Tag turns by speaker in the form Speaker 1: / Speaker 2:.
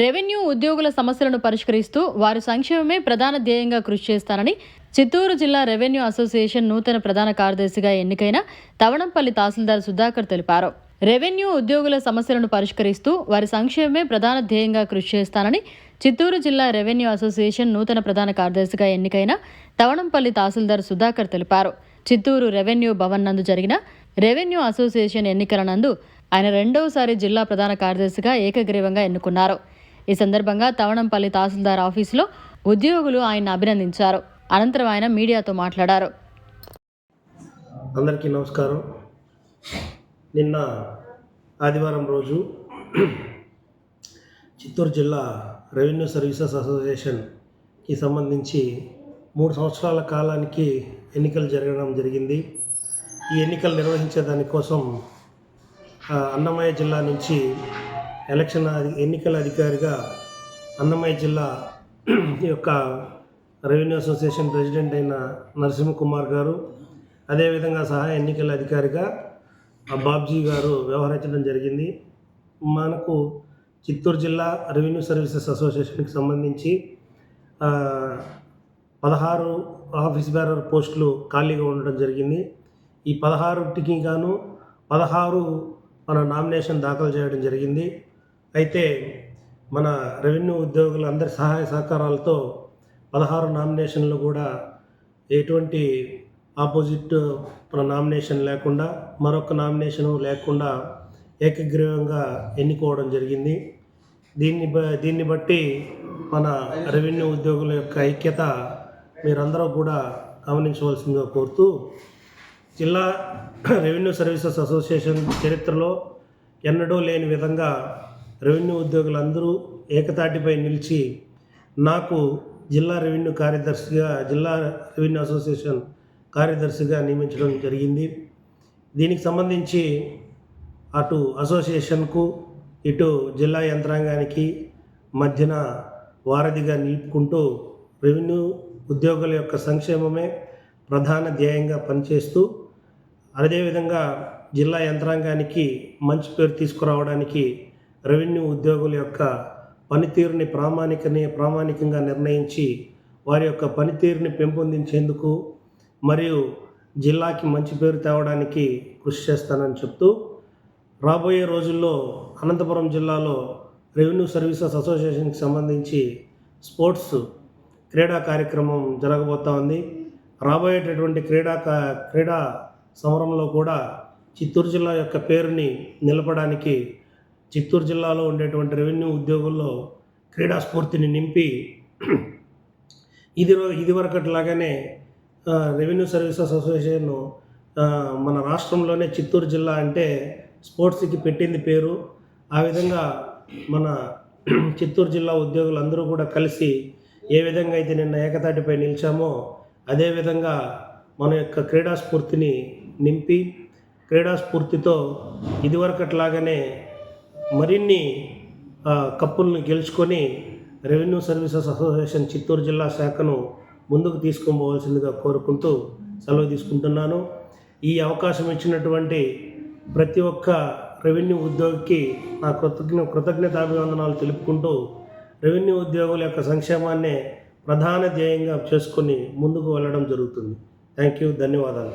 Speaker 1: Revenue ఉద్యోగుల సమస్యలను పరిష్కరిస్తూ వారి సంక్షేమమే ప్రధాన ధ్యేయంగా కృషి చేస్తానని చిత్తూరు జిల్లా రెవెన్యూ అసోసియేషన్ నూతన ప్రధాన కార్యదర్శిగా ఎన్నికైన తవణంపల్లి తహసీల్దార్ సుధాకర్ తెలిపారు. రెవెన్యూ ఉద్యోగుల సమస్యలను పరిష్కరిస్తూ వారి సంక్షేమమే ప్రధాన ధ్యేయంగా కృషి చేస్తానని చిత్తూరు జిల్లా రెవెన్యూ అసోసియేషన్ నూతన ప్రధాన కార్యదర్శిగా ఎన్నికైన తవణంపల్లి తహసీల్దార్ సుధాకర్ తెలిపారు. చిత్తూరు రెవెన్యూ భవన్ నందు జరిగిన రెవెన్యూ అసోసియేషన్ ఎన్నికల నందు ఆయన రెండవసారి జిల్లా ప్రధాన కార్యదర్శిగా ఏకగ్రీవంగా ఎన్నుకున్నారు. ఈ సందర్భంగా తవణంపల్లి తహసీల్దార్ ఆఫీసులో ఉద్యోగులు ఆయన అభినందించారు. అనంతరం ఆయన మీడియాతో మాట్లాడారు.
Speaker 2: అందరికీ నమస్కారం. నిన్న ఆదివారం రోజు చిత్తూరు జిల్లా రెవెన్యూ సర్వీసెస్ అసోసియేషన్కి సంబంధించి మూడు సంవత్సరాల కాలానికి ఎన్నికలు జరగడం జరిగింది. ఈ ఎన్నికలు నిర్వహించే దానికోసం అన్నమయ్య జిల్లా నుంచి ఎలక్షన్ ఎన్నికల అధికారిగా అన్నమయ్య జిల్లా యొక్క రెవెన్యూ అసోసియేషన్ ప్రెసిడెంట్ అయిన నరసింహకుమార్ గారు అదేవిధంగా సహాయ ఎన్నికల అధికారిగా బాబ్జీ గారు వ్యవహరించడం జరిగింది. మనకు చిత్తూరు జిల్లా రెవెన్యూ సర్వీసెస్ అసోసియేషన్కి సంబంధించి పదహారు ఆఫీస్ బేరర్ పోస్టులు ఖాళీగా ఉండడం జరిగింది. ఈ పదహారుటికి గాను పదహారు మన నామినేషన్ దాఖలు చేయడం జరిగింది. అయితే మన రెవెన్యూ ఉద్యోగులందరి సహాయ సహకారాలతో పదహారు నామినేషన్లు కూడా ఎటువంటి ఆపోజిట్ నామినేషన్ లేకుండా మరొక నామినేషన్ లేకుండా ఏకగ్రీవంగా ఎన్నుకోవడం జరిగింది. దీన్ని బ దీన్ని బట్టి మన రెవెన్యూ ఉద్యోగుల యొక్క ఐక్యత మీరందరూ కూడా గమనించవలసిందిగా కోరుతూ జిల్లా రెవెన్యూ సర్వీసెస్ అసోసియేషన్ చరిత్రలో ఎన్నడూ లేని విధంగా రెవెన్యూ ఉద్యోగులందరూ ఏకతాటిపై నిలిచి నాకు జిల్లా రెవెన్యూ కార్యదర్శిగా జిల్లా రెవెన్యూ అసోసియేషన్ కార్యదర్శిగా నియమించడం జరిగింది. దీనికి సంబంధించి అటు అసోసియేషన్కు ఇటు జిల్లా యంత్రాంగానికి మధ్యన వారధిగా నిలుపుకుంటూ రెవెన్యూ ఉద్యోగుల యొక్క సంక్షేమమే ప్రధాన ధ్యేయంగా పనిచేస్తూ అదేవిధంగా జిల్లా యంత్రాంగానికి మంచి పేరు తీసుకురావడానికి రెవెన్యూ ఉద్యోగుల యొక్క పనితీరుని ప్రామాణికని ప్రామాణికంగా నిర్ణయించి వారి యొక్క పనితీరుని పెంపొందించేందుకు మరియు జిల్లాకి మంచి పేరు తేవడానికి కృషి చేస్తానని చెప్తూ రాబోయే రోజుల్లో అనంతపురం జిల్లాలో రెవెన్యూ సర్వీసెస్ అసోసియేషన్కి సంబంధించి స్పోర్ట్స్ క్రీడా కార్యక్రమం జరగబోతా ఉంది. రాబోయేటటువంటి క్రీడా క్రీడా సమరంలో కూడా చిత్తూరు జిల్లా యొక్క పేరుని నిలపడానికి చిత్తూరు జిల్లాలో ఉండేటువంటి రెవెన్యూ ఉద్యోగుల్లో క్రీడా స్ఫూర్తిని నింపి ఇది ఇదివరకట్లాగానే రెవెన్యూ సర్వీసెస్ అసోసియేషన్ మన రాష్ట్రంలోనే చిత్తూరు జిల్లా అంటే స్పోర్ట్స్కి పెట్టింది పేరు. ఆ విధంగా మన చిత్తూరు జిల్లా ఉద్యోగులందరూ కూడా కలిసి ఏ విధంగా అయితే నిన్న ఏకతాటిపై నిలిచామో అదేవిధంగా మన యొక్క క్రీడా స్ఫూర్తిని నింపి క్రీడా స్ఫూర్తితో ఇదివరకట్లాగానే మరిన్ని కప్పుల్ని గెలుచుకొని రెవెన్యూ సర్వీసెస్ అసోసియేషన్ చిత్తూరు జిల్లా శాఖను ముందుకు తీసుకుపోవాల్సిందిగా కోరుకుంటూ సెలవు తీసుకుంటున్నాను. ఈ అవకాశం ఇచ్చినటువంటి ప్రతి ఒక్క రెవెన్యూ ఉద్యోగికి నా కృతజ్ఞ కృతజ్ఞతాభివందనాలు తెలుపుకుంటూ రెవెన్యూ ఉద్యోగుల యొక్క సంక్షేమాన్నే ప్రధాన ధ్యేయంగా చేసుకొని ముందుకు వెళ్ళడం జరుగుతుంది. థ్యాంక్ యూ ధన్యవాదాలు.